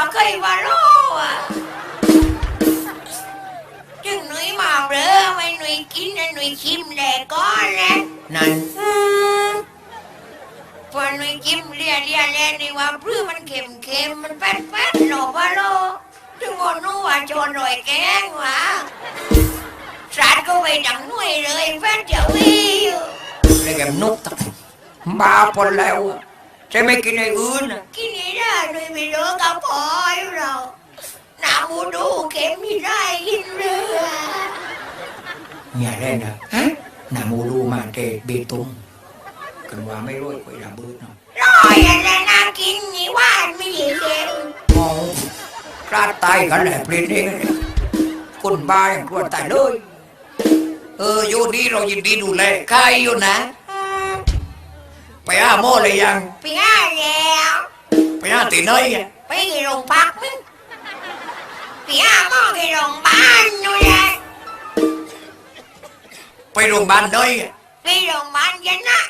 ว่าเคยว่าโลอะจึงหนุ่ยมาเบลอไม่หนุ่ยกินนะหนุ่ยชิมแหลกก้อนแหละนั่นพอหนุ่ยชิมเลียเลียแล้วนี่ว่าพรือมันเค็มเค็มมันแป๊ดแป๊ดหนอว่าโลจึงบอกนู้ว่าโจรรอยแกงว่ะสาดก็ไปดังหน่วยเลยแฟนเจ้าวิวเรียกนุกตะบ้าพอแล้วอะจะไม่กินไอ้อื่นอะกินไม่ได้ด้วยไม่รู้กับพอยเราหนามูดูเข็มไม่ได้กินเรืออย่าเล่นนะฮะหนามูรูมาเกเบตุงกันว่าไม่รู้คุยระเบิดเนาะร้อยอะไรน่ากินนี่ว่านไม่ดีเข็มมองกล้าตายกันแหละเปลี่ยนเองเนี่ยคนบ้าอย่างกลัวตายเลยเอออยู่นี่เรายินดีดูแลใครอยู่นะ ไปหาหมอเลยยัง ไปห้าแล้วไปหาตีน้อยอะไปโรงพักมึงไปห้าหมอไปโรงพยาบาลนู่นแหละไปโรงพยาบาลน้อยอะไปโรงพยาบาลยันนะ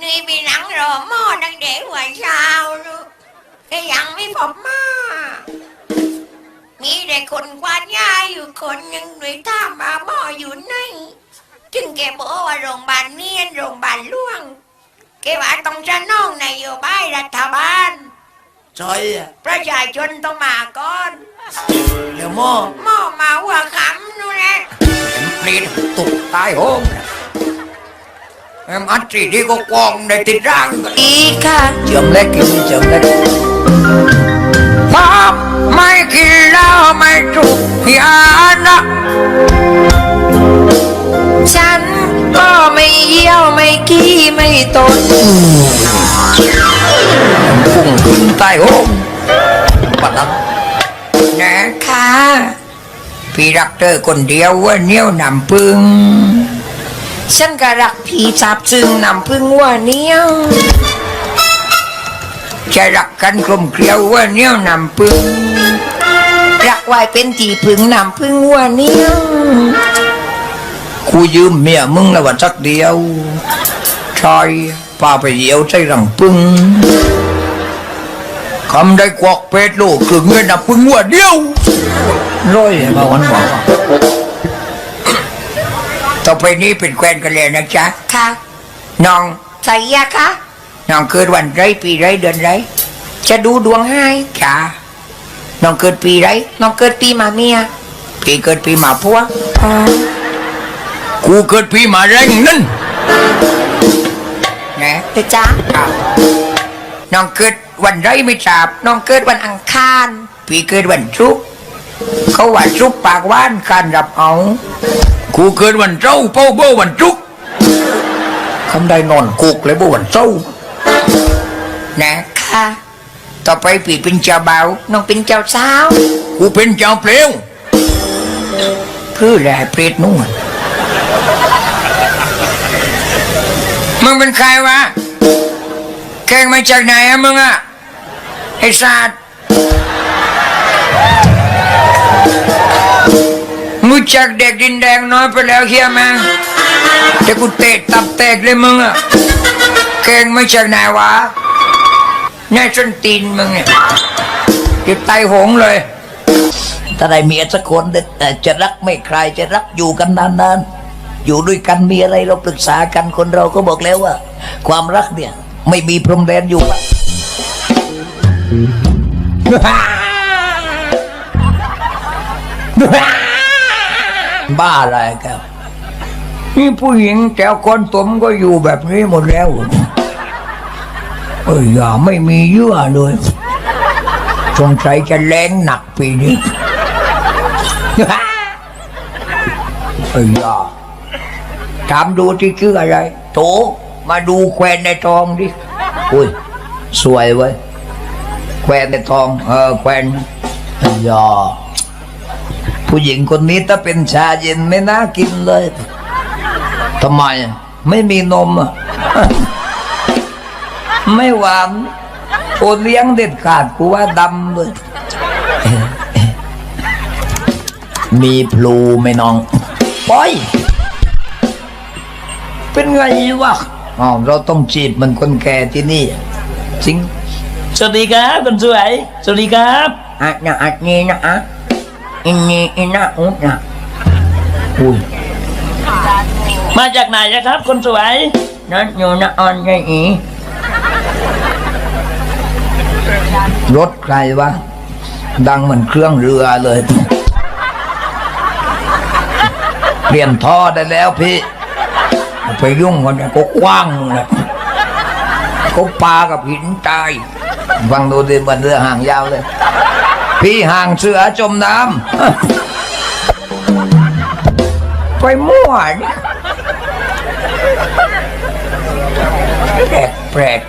นี่ไปหนังรอหมอตั้งแต่หัวเช้าลูกก็ยังไม่พบหมา มีแต่คนกวาดยาอยู่คนหนึ่งเลยถามมาหมออยู่ไหนถึงแกบอกว่าโรงพยาบาลเนียนโรงพยาบาลล่วง แกว่าต้องจะน้องนโยบายรัฐบาลซอยอะประชาชนต้องมาก่อนเดี๋ยวหมอหมอมาหัวขำนู่นแหละเปลี่ยนตุกตายโหงแอมอัดสีที่ก็กวองในติดร่างกันอีกค่ะเจิมเล็กกินเจิมเล็กพอไม่กินแล้วไม่ถูกยานะ ไม่ตดพุ่งขึ้นใต้โหงปัดนั้นนะค่ะพี่รักเธอคนเดียวว่าเหนี้ยวนำพึ่งฉันก็รักผีจับจึงนำพึ่งว่าเนี้ยวจะรักกันกลมเกลียวว่าเหนี้ยวนำพึ่งรักไว้เป็นตีพึ่งนำพึ่งว่าเนี้ยวกูยืมเมียมึงแล้ววันสักเดียว ชอยพาไปเยี่ยวใจรังพึ่งคำได้กวักเป็ดโลกคือเงินนับพึ่งว่าเดียวร้อยมาวันบอกว่าต่อไปนี้เป็นแควนกันเลยนะจ๊ะ ค่ะ น้องใส่ยาคะน้องเกิดวันไรปีไรเดือนไร จะดูดวงให้จ้าน้องเกิดปีไร น้องเกิดปีมาเมียพี่เกิดปีหมาพัวอ๋อกูเกิดปีหมาแรงนั่น นะเดี๋ยวจ้าอ้าวน้องเกิดวันไรไม่ทราบน้องเกิดวันอังคารพี่เกิดวันศุกร์เขาว่าศุกร์ปากหว่านการรับเอากูเกิดวันเจ้าร์เป้าเบ้าวันศุกร์คำได้นอนคุกเลยเบ้าวันเจ้าร์นะค่ะ ต่อไปพี่เป็นเจ้าบ่าวน้องเป็นเจ้าสาว กูเป็นเจ้าเปลวเพื่อแหละเปรตนู่น มึงเป็นใครวะแกงมาจากไหนอะมึงอะไอ้สัตว์มึงจากเด็กดินแดงน้อยไปแล้วเฮียแม่งแต่กูเตะตับแตกเลยมึงอะแกงมาจากไหนวะแน่ส้นตีนมึงเนี่ยจะไตหงเลย ถ้าได้เมียสักคนจะรักไม่ใครจะรักอยู่กันนานๆ อยู่ด้วยกันมีอะไรเราปรึกษากันคนเราก็บอกแล้วว่า ความรักเนี่ย ไม่มีพรมแดนอยู่บ้าอะไรครับนี่ผู้หญิงแถวคนตมก็อยู่แบบนี้หมดแล้วเอ้ยอย่าไม่มีเยื่อเลยสงสัยจะแรงหนักปีนี้เอ้ยอย่า ถามดูที่ชื่ออะไร โถ มาดูแควนในทองดิอุ้ย สวยเว้ยแควนในทอง เออแควนยอผู้หญิงคนนี้ถ้าเป็นชาเย็นไม่น่ากินเลยทำไมอะไม่มีนมอะไม่หวานโอเลี้ยงเด็ดขาดกูว่าดำเลยมีพลูไหมน้องปอย เป็นไงวะอ๋อเราต้องจีบเหมันคนแก่ที่นี่ จริง สวัสดีครับคนสวย สวัสดีครับอะนะอันนี้นะอะอินนี่อินนะอุ๊นะอุ้ยมาจากไหนนะครับคนสวยนั่นอยู่นะออนไงอีรถใครวะ ดังเหมือนเครื่องเรือเลย เปลี่ยนท่อได้แล้วพี่ ไปยุ่งกันเนี่ยก็กว้างเลยก็ปลากับหินตายฟังดูดิเหมือนเรือหางยาวเลย พี่ห่างเสือจมน้ำไปมั่วเนี่ยแปลกแปลก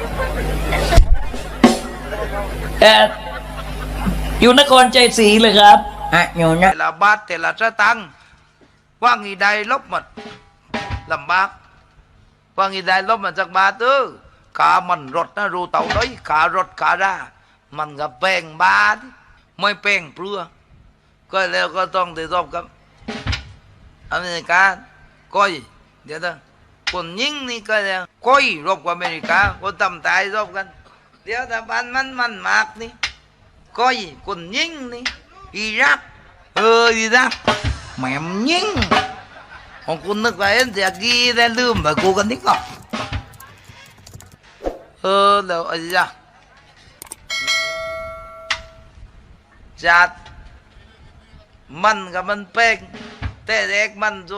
เอ่ออยู่นครใจศรีเลยครับอะอยู่นะแต่ละบาทแต่ละสตังค์ว่างีได้ลบหมดลำบาก ว่างีได้ลบมาจากบาทเออขามันรถนะรู้เต่าเลยขารถขารามันก็แป้งบาทไม่แป้งเปลือก็แล้วก็ต้องได้รบกับอเมริกาก้อยเดี๋ยวนะคนยิงนี่ก็แล้วก้อยรบกับอเมริกาคนทำตายรบกัน เดี๋ยวแต่บ้านมันมันมากนี่ก้อยคนยิงนี่อีรักเอออีรักแหม่มยิง ของคุณนึกว่าเอ็นเสียกีได้ลืมไปกูกันนี่ก็เออแล้วไอ้จ้ะจัดมันกับมันเป้งแต่แรกมันโซ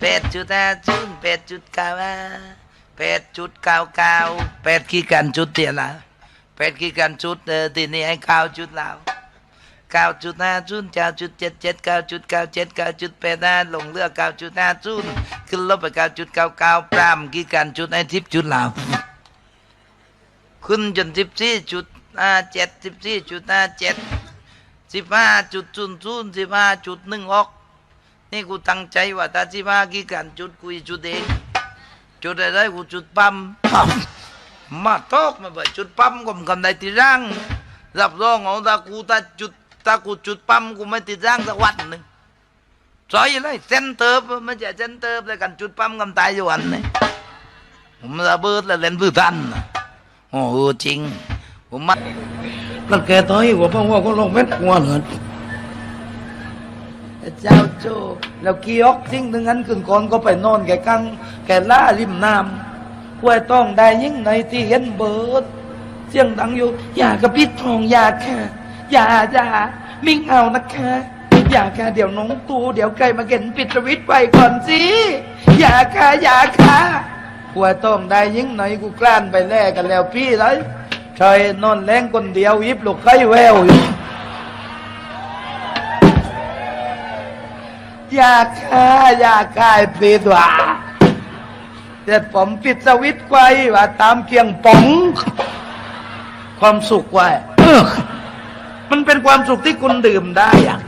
เจ็ดจุดศูนย์ศูนย์เจ็ดจุดห้าศูนย์เจ็ดจุดเจ็ดปวดเจ็ดกี่กันจุดให้แปดจุดเจ็ดแปดจุดศูนแปดจุดเก้าแปดจุดเก้าเก้าแปดกี่กันจุดเดียละแปดกี่กันจุดเออทีนี้ให้เก้าจุดแล้วเก้าจุดห้าศูนเก้าจุดเจ็ดเจ็ดเก้าจุดเก้าเจ็ดเก้าจุดแปดห้าลงเลือกเก้าจุดห้าศูนขึ้นลบไปเก้าจุดเก้าเก้าปรามกี่กันจุดให้ทิพจุดแล้วขึ้นจนสิบสี่จุดห้าเจ็ดสิบสี่จุดห้าเจ็ดสิบห้าจุดศูนย์ศูนย์สิบห้าจุดหนึ่งหก นี่กูตั้งใจว่าถ้าสิบ้ากี่กันจุดกูจะจุดเองจุดอะไรกูจุดปั๊มมาตอกมาไปจุดปั๊มก็มันกันได้ตีร่างรับรองเอาถ้ากูถ้าจุดถ้ากูจุดปั๊มกูไม่ติดร่างสักวันหนึ่งซอยเลยเส้นเติบไม่ใช่เส้นเติบเลยกันจุดปั๊มกันตายอยู่วันนี้ผมระเบิดแล้วเล่นพื้นทันนะโอ้โหจริงผมมาแล้วแกต่อยหัวพ่อว่าก็ลงเม็ดหัวเหรอ เจ้าโจแล้วกีออกทิ้งถึงนั้นขึ้นก่อนก็ไปนอนแก่กังแก่ล่าริมน้ำห้วยต้องได้ยิ่งในที่เห็นเบิดเสียงดังอยู่ อย่ากระปิดทองอย่าค่อย่าอย่ามิ่งเอานะคะอย่าค่ะเดี๋ยวน้องตูเดี๋ยวไก่มาเก็นปิดสวิตไปก่อนสิอย่าค่ะอย่าค่ะห้วยต้องได้ยิ่งไหนกูกล้านไปแลกกันแล้วพี่เลยชายนอนแรงคนเดียวยิบลูกไข่แววอยู่ อย่าค่ะอย่าค่ะไอ้ปิดว่าเด็ดผมปิดสวิตช์ไว้ว่าตามเกียงป๋อง ความสุขไว้เออมันเป็นความสุขที่คุณดื่มได้อะ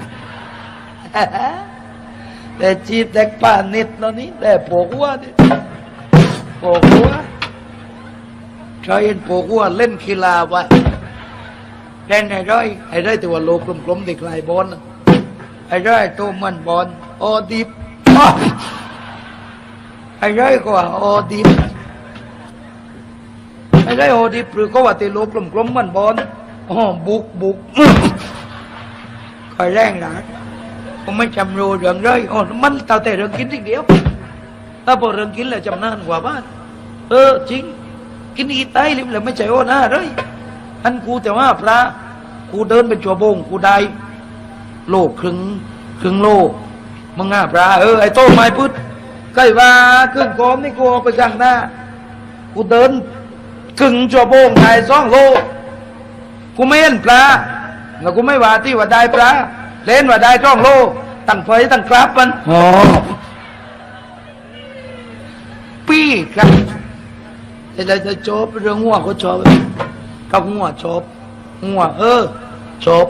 แต่จีบเด็กป่านิดแล้วนี่แต่ปวกหัวนี่ปวกหัวชายเห็นปวกหัวเล่นกีฬาไว้เล่นไอ้ร้อยไอ้ร้อยตัวโลกลมๆเด็กลายบอลน่ะไอ้ร้อยตัวมันบอล อดิบไอ้ไรก็ว่าอดิบไอ้ไรโอดิบหรือก็ว่าเตีโลมกลมมันบอลอ๋อบุกบุกคอยแรงหนาผมไม่จำรู้เรื่องเลยอ๋อมันเต่าแต่เรื่องกินสิ่งเดียวถ้าพอเรื่องกินแล้วจำนานกว่าบ้านเออจริง กินอีไตลิมแล้วไม่ใช่โอ้หน้าเลยอันกูแต่ว่าพระกูเดินเป็นจัวโบงกูได้โลกครึ่งครึ่งโลก มึงอะปลาเออไอ้โต้ไม้พุทธใกล้ว่าครึ่งกอมนี่กูเอาไปข้างหน้ากูเดินครึ่งจัวโบงได้สองโลกูไม่เห็นปลาแล้วกูไม่ว่าที่ว่าได้ปลาเล่นว่าได้สองโลตั้งไฟตั้งกราบมันอ๋อปี้ครับจะจะจบเรื่องหัวก็จบกับหัวจบหัวเออจบ